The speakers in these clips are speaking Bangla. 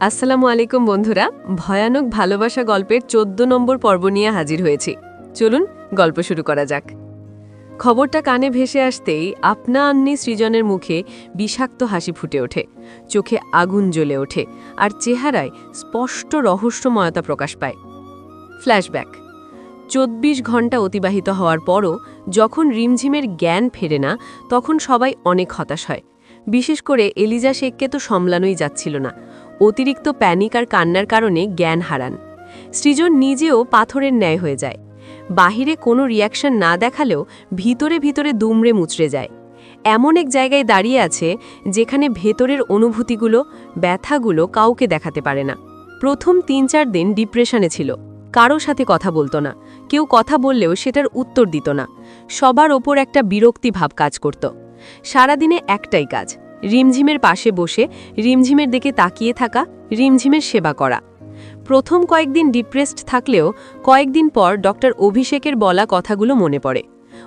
আসসালামু আলাইকুম বন্ধুরা, ভয়ানক ভালোবাসা গল্পের চোদ্দ নম্বর পর্ব নিয়ে হাজির হয়েছি। চলুন গল্প শুরু করা যাক। খবরটা কানে ভেসে আসতেই আপনা আন্নি সৃজনের মুখে বিষাক্ত হাসি ফুটে ওঠে, চোখে আগুন জ্বলে ওঠে আর চেহারায় স্পষ্ট রহস্যময়তা প্রকাশ পায়। ফ্ল্যাশব্যাক। চব্বিশ ঘণ্টা অতিবাহিত হওয়ার পরও যখন রিমঝিমের জ্ঞান ফেরে না, তখন সবাই অনেক হতাশ হয়। বিশেষ করে এলিজা শেখকে তো সামলানোই যাচ্ছিল না। অতিরিক্ত প্যানিক আর কান্নার কারণে জ্ঞান হারান। সৃজন নিজেও পাথরের ন্যায় হয়ে যায়। বাহিরে কোনো রিয়াকশন না দেখালেও ভিতরে ভিতরে দুমড়ে মুচড়ে যায়। এমন এক জায়গায় দাঁড়িয়ে আছে যেখানে ভেতরের অনুভূতিগুলো, ব্যথাগুলো কাউকে দেখাতে পারে না। প্রথম তিন চার দিন ডিপ্রেশনে ছিল। কারও সাথে কথা বলতো না। কেউ কথা বললেও সেটার উত্তর দিত না। সবার ওপর একটা বিরক্তি ভাব কাজ করত। সারাদিনে একটাই কাজ রিমঝিমের পাশে বসে রিমঝিমের দিকে তাকিয়ে থাকা, রিমঝিমের সেবা করা। প্রথম কয়েকদিন ডিপ্রেসড থাকলেও কয়েকদিন পর ডক্টর অভিষেকের বলা কথাগুলো মনে পড়ে।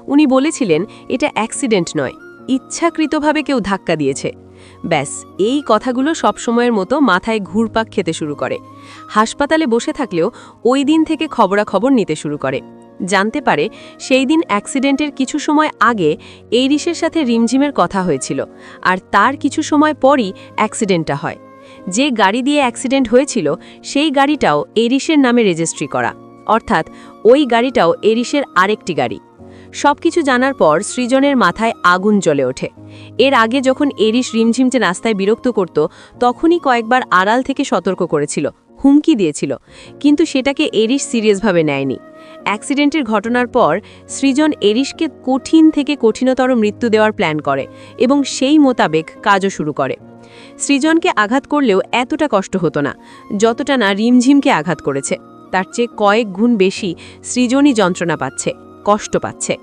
উনি বলেছিলেন, এটা অ্যাক্সিডেন্ট নয়, ইচ্ছাকৃতভাবে কেউ ধাক্কা দিয়েছে। ব্যাস, এই কথাগুলো সবসময়ের মতো মাথায় ঘুরপাক খেতে শুরু করে। হাসপাতালে বসে থাকলেও ওই দিন থেকে খবরাখবর নিতে শুরু করে। জানতে পারে সেই দিন অ্যাক্সিডেন্টের কিছু সময় আগে এইরিসের সাথে রিমঝিমের কথা হয়েছিল, আর তার কিছু সময় পরই অ্যাক্সিডেন্টটা হয়। যে গাড়ি দিয়ে অ্যাক্সিডেন্ট হয়েছিল, সেই গাড়িটাও এরিসের নামে রেজিস্ট্রি করা। অর্থাৎ ওই গাড়িটাও এরিসের আরেকটি গাড়ি। সবকিছু জানার পর সৃজনের মাথায় আগুন জ্বলে ওঠে। এর আগে যখন এরিস রিমঝিমচে রাস্তায় বিরক্ত করত, তখনই কয়েকবার আড়াল থেকে সতর্ক করেছিল, হুমকি দিয়েছিল, কিন্তু সেটাকে এরিস সিরিয়াসভাবে নেয়নি। অ্যাক্সিডেন্টের ঘটনার পর সৃজন এরিশকে কঠিন থেকে কঠিনতর মৃত্যু দেওয়ার প্ল্যান করে এবং সেই মোতাবেক কাজও শুরু করে। সৃজনকে আঘাত করলেও এতটা কষ্ট হতো না, যতটা না রিমঝিমকে আঘাত করেছে। তার চেয়ে কয়েক গুণ বেশি সৃজনই যন্ত্রণা পাচ্ছে, কষ্ট পাচ্ছে।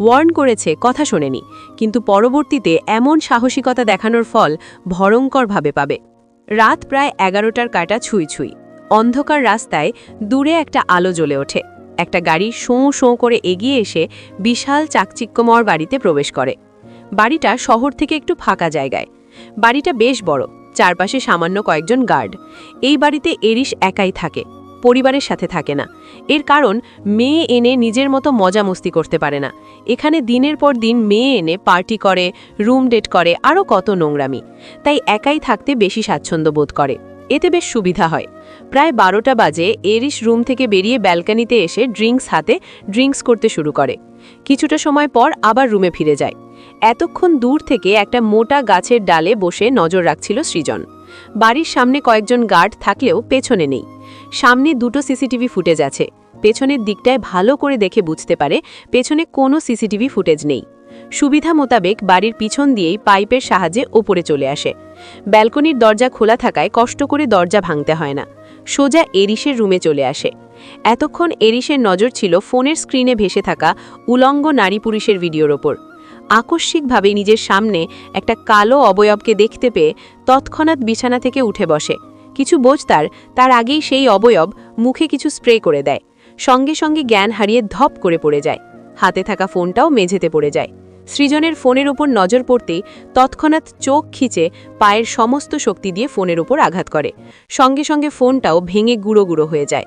ওয়ার্ন করেছে, কথা শোনেনি, কিন্তু পরবর্তীতে এমন সাহসিকতা দেখানোর ফল ভয়ঙ্করভাবে পাবে। রাত প্রায় এগারোটার কাটা ছুঁই ছুঁই, অন্ধকার রাস্তায় দূরে একটা আলো জ্বলে ওঠে। একটা গাড়ি শোঁ শোঁ করে এগিয়ে এসে বিশাল চাকচিক্যমর বাড়িতে প্রবেশ করে। বাড়িটা শহর থেকে একটু ফাঁকা জায়গায়। বাড়িটা বেশ বড়, চারপাশে সামান্য কয়েকজন গার্ড। এই বাড়িতে এরিশ একাই থাকে, পরিবারের সাথে থাকে না। এর কারণ, মেয়ে এনে নিজের মতো মজা মস্তি করতে পারে না। এখানে দিনের পর দিন মেয়ে এনে পার্টি করে, রুম ডেট করে আরও কত নোংরামি। তাই একাই থাকতে বেশি স্বাচ্ছন্দ্য বোধ করে। এতে বেশ সুবিধা হয়। প্রায় বারোটা বাজে এরিস রুম থেকে বেরিয়ে ব্যালকানিতে এসে ড্রিঙ্কস হাতে ড্রিঙ্কস করতে শুরু করে। কিছুটা সময় পর আবার রুমে ফিরে যায়। এতক্ষণ দূর থেকে একটা মোটা গাছের ডালে বসে নজর রাখছিল সৃজন। বাড়ির সামনে কয়েকজন গার্ড থাকলেও পেছনে নেই। সামনে দুটো সিসিটিভি ফুটেজ আছে। পেছনের দিকটায় ভালো করে দেখে বুঝতে পারে পেছনে কোনো সিসিটিভি ফুটেজ নেই। সুবিধা মোতাবেক বাড়ির পিছন দিয়েই পাইপের সাহায্যে ওপরে চলে আসে। ব্যালকনির দরজা খোলা থাকায় কষ্ট করে দরজা ভাঙতে হয় না। সোজা এরিশের রুমে চলে আসে। এতক্ষণ এরিশের নজর ছিল ফোনের স্ক্রিনে ভেসে থাকা উলঙ্গ নারী পুরুষের ভিডিওর ওপর। আকস্মিকভাবে নিজের সামনে একটা কালো অবয়বকে দেখতে পেয়ে তৎক্ষণাৎ বিছানা থেকে উঠে বসে। কিছু বোঝ তার তার আগেই সেই অবয়ব মুখে কিছু স্প্রে করে দেয়। সঙ্গে সঙ্গে জ্ঞান হারিয়ে ধপ করে পড়ে যায়। হাতে থাকা ফোনটাও মেঝেতে পড়ে যায়। সৃজনের ফোনের ওপর নজর পড়তেই তৎক্ষণাৎ চোখ খিচে পায়ের সমস্ত শক্তি দিয়ে ফোনের উপর আঘাত করে। সঙ্গে সঙ্গে ফোনটাও ভেঙে গুঁড়ো গুঁড়ো হয়ে যায়।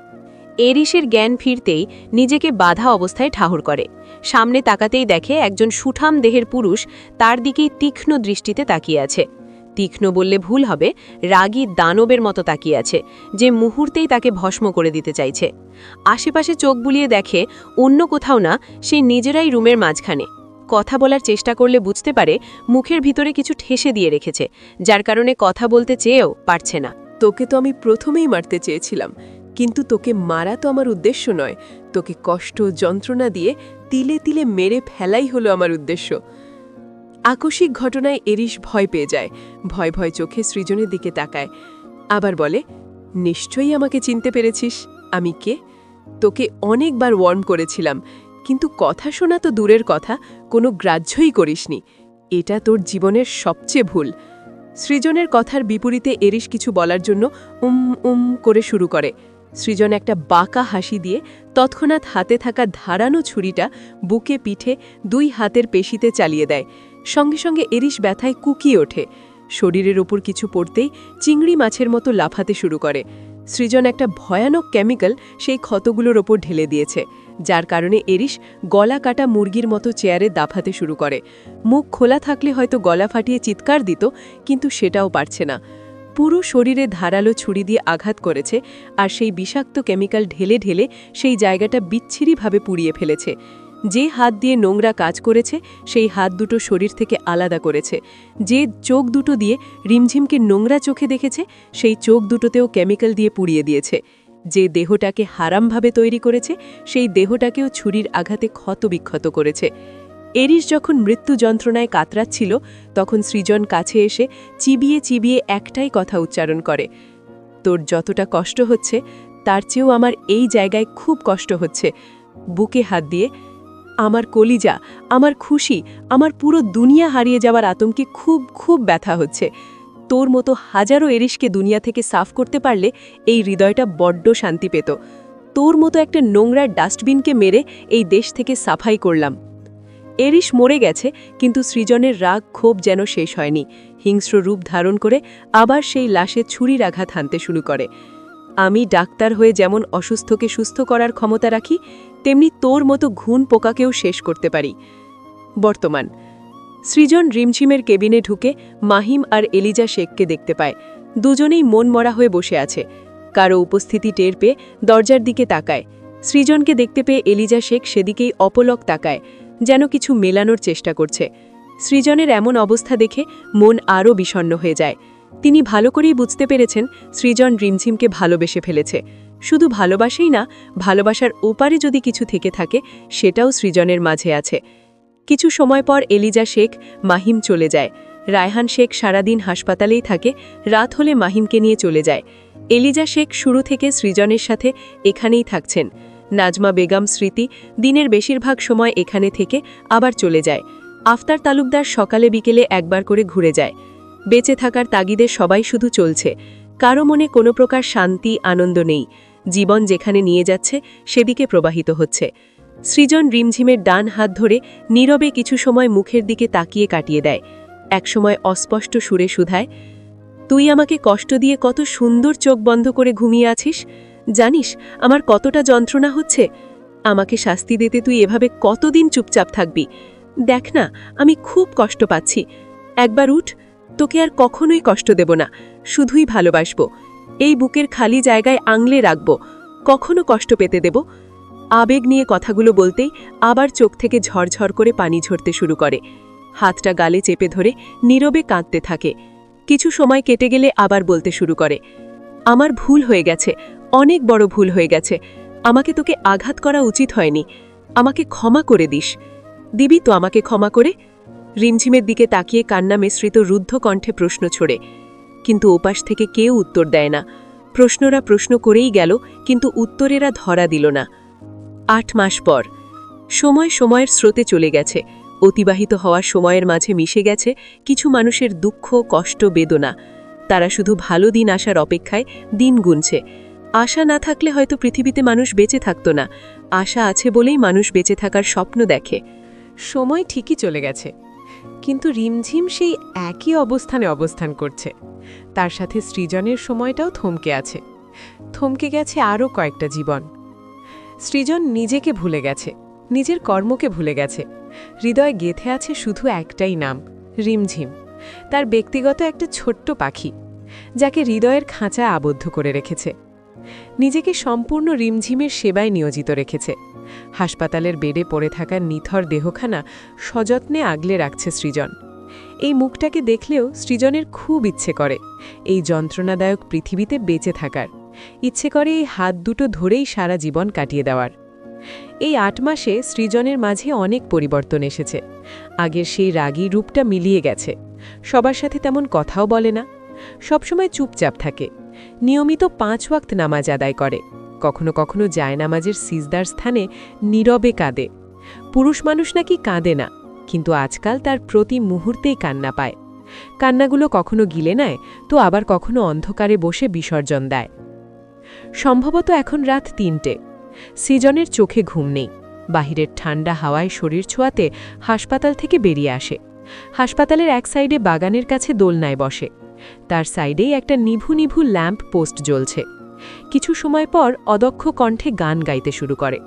এরিসের জ্ঞান ফিরতেই নিজেকে বাধা অবস্থায় ঠাহর করে। সামনে তাকাতেই দেখে একজন সুঠাম দেহের পুরুষ তার দিকেই তীক্ষ্ণ দৃষ্টিতে তাকিয়ে আছে। তীক্ষ্ণ বললে ভুল হবে, রাগী দানবের মতো তাকিয়ে আছে, যে মুহূর্তেই তাকে ভস্ম করে দিতে চাইছে। আশেপাশে চোখ বুলিয়ে দেখে অন্য কোথাও না, সে নিজেরাই রুমের মাঝখানে। কথা বলার চেষ্টা করলে বুঝতে পারে মুখের ভিতরে কিছু ঠেসে দিয়ে রেখেছে, যার কারণে কথা বলতে চেয়েও পারছে না। তোকে তো আমি প্রথমেই মারতে চেয়েছিলাম, কিন্তু তোকে মারা তো আমার উদ্দেশ্য নয়। তোকে কষ্ট, যন্ত্রণা দিয়ে তিলে তিলে মেরে ফেলাই হলো আমার উদ্দেশ্য। আকস্মিক ঘটনায় এরিস ভয় পেয়ে যায়, ভয় ভয় চোখে সৃজনের দিকে তাকায়। আবার বলে, নিশ্চয়ই আমাকে চিনতে পেরেছিস, আমি কে? তোকে অনেকবার ওয়ার্ন করেছিলাম, কিন্তু কথা শোনা তো দূরের কথা কোনো গ্রাহ্যই করিসনি। এটা তোর জীবনের সবচেয়ে ভুল। সৃজনের কথার বিপরীতে এরিস কিছু বলার জন্য উম উম করে শুরু করে। সৃজন একটা বাঁকা হাসি দিয়ে তৎক্ষণাৎ হাতে থাকা ধারানো ছুরিটা বুকে পিঠে দুই হাতের পেশিতে চালিয়ে দেয়। সঙ্গে সঙ্গে এরিস ব্যথায় কুকিয়ে ওঠে। শরীরের ওপর কিছু পড়তেই চিংড়ি মাছের মতো লাফাতে শুরু করে। সৃজন একটা ভয়ানক কেমিক্যাল সেই ক্ষতগুলোর ওপর ঢেলে দিয়েছে, যার কারণে এরিশ গলা কাটা মুরগির মতো চেয়ারে দাফাতে শুরু করে। মুখ খোলা থাকলে হয়তো গলা ফাটিয়ে চিৎকার দিত, কিন্তু সেটাও পারছে না। পুরো শরীরে ধারালো ছুরি দিয়ে আঘাত করেছে, আর সেই বিষাক্ত কেমিক্যাল ঢেলে ঢেলে সেই জায়গাটা বিচ্ছিরিভাবে পুড়িয়ে ফেলেছে। যে হাত দিয়ে নোংরা কাজ করেছে, সেই হাত দুটো শরীর থেকে আলাদা করেছে। যে চোখ দুটো দিয়ে রিমঝিমকে নোংরা চোখে দেখেছে, সেই চোখ দুটোতেও কেমিক্যাল দিয়ে পুড়িয়ে দিয়েছে। যে দেহটাকে হারামভাবে তৈরি করেছে, সেই দেহটাকেও ছুরির আঘাতে ক্ষতবিক্ষত করেছে। এরিস যখন মৃত্যু যন্ত্রণায় কাতরাচ্ছিল, তখন সৃজন কাছে এসে চিবিয়ে চিবিয়ে একটাই কথা উচ্চারণ করে। তোর যতটা কষ্ট হচ্ছে, তার চেয়েও আমার এই জায়গায় খুব কষ্ট হচ্ছে। বুকে হাত দিয়ে আমার কলিজা, আমার খুশি, আমার পুরো দুনিয়া হারিয়ে যাওয়ার আতঙ্কে খুব খুব ব্যথা হচ্ছে। তোর মতো হাজারো এরিশকে দুনিয়া থেকে সাফ করতে পারলে এই হৃদয়টা বড্ড শান্তি পেত। তোর মতো একটা নোংরা ডাস্টবিনকে মেরে এই দেশ থেকে সাফাই করলাম। এরিশ মরে গেছে, কিন্তু সৃজনের রাগ ক্ষোভ যেন শেষ হয়নি। হিংস্র রূপ ধারণ করে আবার সেই লাশে ছুরির আঘাত হানতে শুরু করে। আমি ডাক্তার হয়ে যেমন অসুস্থকে সুস্থ করার ক্ষমতা রাখি তেমনি তোর মতো ঘুণ পোকাকেও শেষ করতে পারি। বর্তমান, সৃজন রিমঝিমের কেবিনে ঢুকে মাহিম আর এলিজা শেখকে দেখতে পায়। দুজনেই মন মরা হয়ে বসে আছে। কারও উপস্থিতি টের পেয়ে দরজার দিকে তাকায়। সৃজনকে দেখতে পেয়ে এলিজা শেখ সেদিকেই অপলক তাকায়, যেন কিছু মেলানোর চেষ্টা করছে। সৃজনের এমন অবস্থা দেখে মন আরও বিষণ্ণ হয়ে যায়। তিনি ভালো করেই বুঝতে পেরেছেন সৃজন রিমঝিমকে ভালোবেসে ফেলেছে। শুধু ভালোবাসেই না, ভালোবাসার ওপারে যদি কিছু থেকে থাকে, সেটাও সৃজনের মাঝে আছে। কিছু সময় পর এলিজা শেখ মাহিম চলে যায়। রায়হান শেখ সারাদিন হাসপাতালেই থাকে, রাত হলে মাহিমকে নিয়ে চলে যায়। এলিজা শেখ শুরু থেকে সৃজনের সাথে এখানেই থাকছেন। নাজমা বেগম স্মৃতি দিনের বেশিরভাগ সময় এখানে থেকে আবার চলে যায়। আফতার তালুকদার সকালে বিকেলে একবার করে ঘুরে যায়। বেঁচে থাকার তাগিদে সবাই শুধু চলছে। কারও মনে কোনো প্রকার শান্তি, আনন্দ নেই। জীবন যেখানে নিয়ে যাচ্ছে, সেদিকে প্রবাহিত হচ্ছে। সৃজন রিমঝিমের ডান হাত ধরে নীরবে কিছু সময় মুখের দিকে তাকিয়ে কাটিয়ে দেয়। একসময় অস্পষ্ট সুরে শুধায়, তুই আমাকে কষ্ট দিয়ে কত সুন্দর চোখ বন্ধ করে ঘুমিয়ে আছিস? জানিস, আমার কতটা যন্ত্রণা হচ্ছে? আমাকে শাস্তি দিতে তুই এভাবে কতদিন চুপচাপ থাকবি? দেখ না, আমি খুব কষ্ট পাচ্ছি। একবার উঠ তোকে আর কখনোই কষ্ট দেব না, শুধুই ভালোবাসব। এই বুকের খালি জায়গায় আংলে রাখব, কখনো কষ্ট পেতে দেব। আবেগ নিয়ে কথাগুলো বলতেই আবার চোখ থেকে ঝরঝর করে পানি ঝরতে শুরু করে। হাতটা গালে চেপে ধরে নীরবে কাঁদতে থাকে। কিছু সময় কেটে গেলে আবার বলতে শুরু করে, আমার ভুল হয়ে গেছে, অনেক বড় ভুল হয়ে গেছে। আমাকে তোকে আঘাত করা উচিত হয়নি। আমাকে ক্ষমা করে দিস। দিবি তো আমাকে ক্ষমা করে রিমঝিমের দিকে তাকিয়ে কান্না মিশ্রিত রুদ্ধ কণ্ঠে প্রশ্ন ছড়ে, কিন্তু ওপাশ থেকে কেউ উত্তর দেয় না। প্রশ্নরা প্রশ্ন করেই গেল, কিন্তু উত্তরেরা ধরা দিল না। আট মাস পর, সময় সময়ের স্রোতে চলে গেছে, অতিবাহিত হওয়ার সময়ের মাঝে মিশে গেছে কিছু মানুষের দুঃখ, কষ্ট, বেদনা। তারা শুধু ভালো দিন আসার অপেক্ষায় দিন গুনছে। আশা না থাকলে হয়তো পৃথিবীতে মানুষ বেঁচে থাকতো না। আশা আছে বলেই মানুষ বেঁচে থাকার স্বপ্ন দেখে। সময় ঠিকই চলে গেছে। কিন্তু রিমঝিম সেই একই অবস্থানে অবস্থান করছে। তার সাথে সৃজনের সময়টাও থমকে আছে। থমকে গেছে আরও কয়েকটা জীবন। সৃজন নিজেকে ভুলে গেছে, নিজের কর্মকে ভুলে গেছে। হৃদয় গেথে আছে শুধু একটাই নাম, রিমঝিম। তার ব্যক্তিগত একটা ছোট্ট পাখি, যাকে হৃদয়ের খাঁচা আবদ্ধ করে রেখেছে। নিজেকে সম্পূর্ণ রিমঝিমের সেবায় নিয়োজিত রেখেছে। হাসপাতালের বেডে পড়ে থাকা নিথর দেহখানা সযত্নে আগলে রাখছে সৃজন। এই মুখটাকে দেখলেও সৃজনের খুব ইচ্ছে করে এই যন্ত্রণাদায়ক পৃথিবীতে বেঁচে থাকার। ইচ্ছে করে এই হাত দুটো ধরেই সারা জীবন কাটিয়ে দেওয়ার। এই আট মাসে সৃজনের মাঝে অনেক পরিবর্তন এসেছে। আগের সেই রাগী রূপটা মিলিয়ে গেছে। সবার সাথে তেমন কথাও বলে না। সবসময় চুপচাপ থাকে। নিয়মিত পাঁচ ওয়াক্ত নামাজ আদায় করে। কখনো কখনো জায়নামাজের সিজদার স্থানে নীরবে কাঁদে। পুরুষ মানুষ নাকি কাঁদে না, কিন্তু আজকাল তার প্রতি মুহূর্তেই কান্না পায়। কান্নাগুলো কখনো গিলে নেয়, তো আবার কখনো অন্ধকারে বসে বিসর্জন দেয়। সম্ভবত এখন রাত তিনটে। সিজনের চোখে ঘুম নেই। বাহিরের ঠান্ডা হাওয়ায় শরীর ছোঁয়াতে হাসপাতাল থেকে বেরিয়ে আসে। হাসপাতালের এক সাইডে বাগানের কাছে দোলনায় বসে। তার সাইডেই একটা নিভু নিভু ল্যাম্প পোস্ট জ্বলছে। কিছু সময় পর অদক্ষ কণ্ঠে গান গাইতে শুরু করে।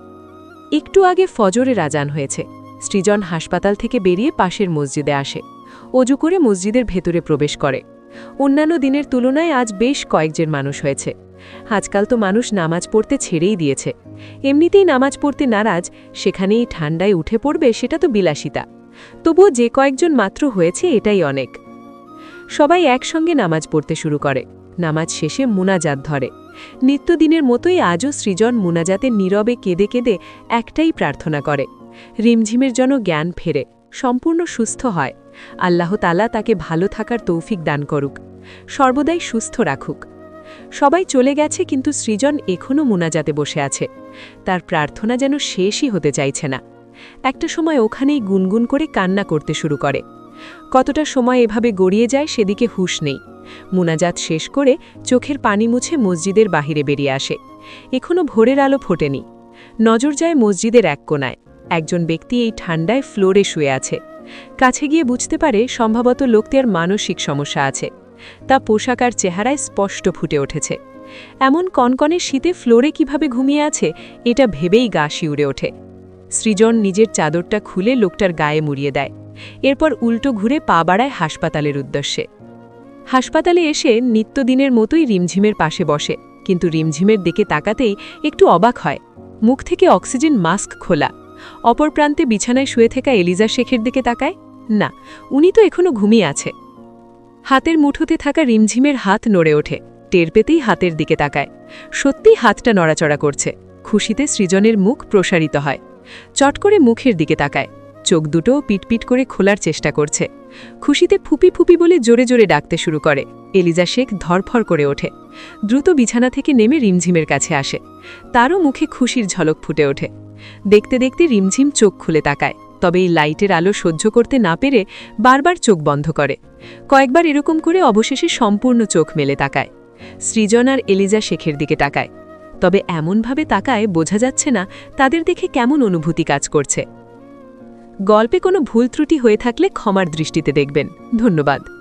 একটু আগে ফজরের আজান হয়েছে। সৃজন হাসপাতাল থেকে বেরিয়ে পাশের মসজিদে আসে। অজু করে মসজিদের ভেতরে প্রবেশ করে। অন্যান্য দিনের তুলনায় আজ বেশ কয়েকজন মানুষ হয়েছে। আজকাল তো মানুষ নামাজ পড়তে ছেড়েই দিয়েছে। এমনিতেই নামাজ পড়তে নারাজ, সেখানেই ঠান্ডায় উঠে পড়বে সেটা তো বিলাসিতা। তবুও যে কয়েকজন মাত্র হয়েছে এটাই অনেক। সবাই একসঙ্গে নামাজ পড়তে শুরু করে। নামাজ শেষে মুনাজাত ধরে। নিত্যদিনের মতোই আজও সৃজন মুনাজাতে নীরবে কেঁদে কেঁদে একটাই প্রার্থনা করে। রিমঝিমের জন্য জ্ঞান ফেরে, সম্পূর্ণ সুস্থ হয়। আল্লাহ তালা তাকে ভালো থাকার তৌফিক দান করুক। সর্বদাই সুস্থ রাখুক। সবাই চলে গেছে কিন্তু সৃজন এখনও মুনাজাতে বসে আছে। তার প্রার্থনা যেন শেষই হতে চাইছে না। একটা সময় ওখানেই গুনগুন করে কান্না করতে শুরু করে। কতটা সময় এভাবে গড়িয়ে যায় সেদিকে হুঁশ নেই। মুনাজাত শেষ করে চোখের পানি মুছে মসজিদের বাহিরে বেরিয়ে আসে। এখনও ভোরের আলো ফোটেনি। নজর যায় মসজিদের এক কোনায়। একজন ব্যক্তি এই ঠান্ডায় ফ্লোরে শুয়ে আছে। কাছে গিয়ে বুঝতে পারে সম্ভবত লোকটির মানসিক সমস্যা আছে। তা পোশাক আর চেহারায় স্পষ্ট ফুটে উঠেছে। এমন কনকনে শীতে ফ্লোরে কীভাবে ঘুমিয়ে আছে, এটা ভেবেই গা শিউরে ওঠে। সৃজন নিজের চাদরটা খুলে লোকটার গায়ে মুড়িয়ে দেয়। এরপর উল্টো ঘুরে পা বাড়ায় হাসপাতালের উদ্দেশ্যে। হাসপাতালে এসে নিত্যদিনের মতোই রিমঝিমের পাশে বসে, কিন্তু রিমঝিমের দিকে তাকাতেই একটু অবাক হয়। মুখ থেকে অক্সিজেন মাস্ক খোলা। অপর প্রান্তে বিছানায় শুয়ে থাকা এলিজা শেখের দিকে তাকায়। না, উনি তো এখনও ঘুমিয়ে আছে। হাতের মুঠোতে থাকা রিমঝিমের হাত নড়ে ওঠে। টের পেতেই হাতের দিকে তাকায়। সত্যি হাতটা নড়াচড়া করছে। খুশিতে সৃজনের মুখ প্রসারিত হয়। চট করে মুখের দিকে তাকায়। চোখ দুটো পিটপিট করে খোলার চেষ্টা করছে। খুশিতে ফুপি ফুপি বলে জোরে জোরে ডাকতে শুরু করে। এলিজা শেখ ধরফর করে ওঠে। দ্রুত বিছানা থেকে নেমে রিমঝিমের কাছে আসে। তারও মুখে খুশির ঝলক ফুটে ওঠে। দেখতে দেখতে রিমঝিম চোখ খুলে তাকায়, তবে এই লাইটের আলো সহ্য করতে না পেরে বারবার চোখ বন্ধ করে। কয়েকবার এরকম করে অবশেষে সম্পূর্ণ চোখ মেলে তাকায়। সৃজন আর এলিজা শেখের দিকে তাকায়। তবে এমনভাবে তাকায় বোঝা যাচ্ছে না তাদের দেখে কেমন অনুভূতি কাজ করছে। গল্পে কোনো ভুল ত্রুটি হয়ে থাকলে ক্ষমার দৃষ্টিতে দেখবেন। ধন্যবাদ।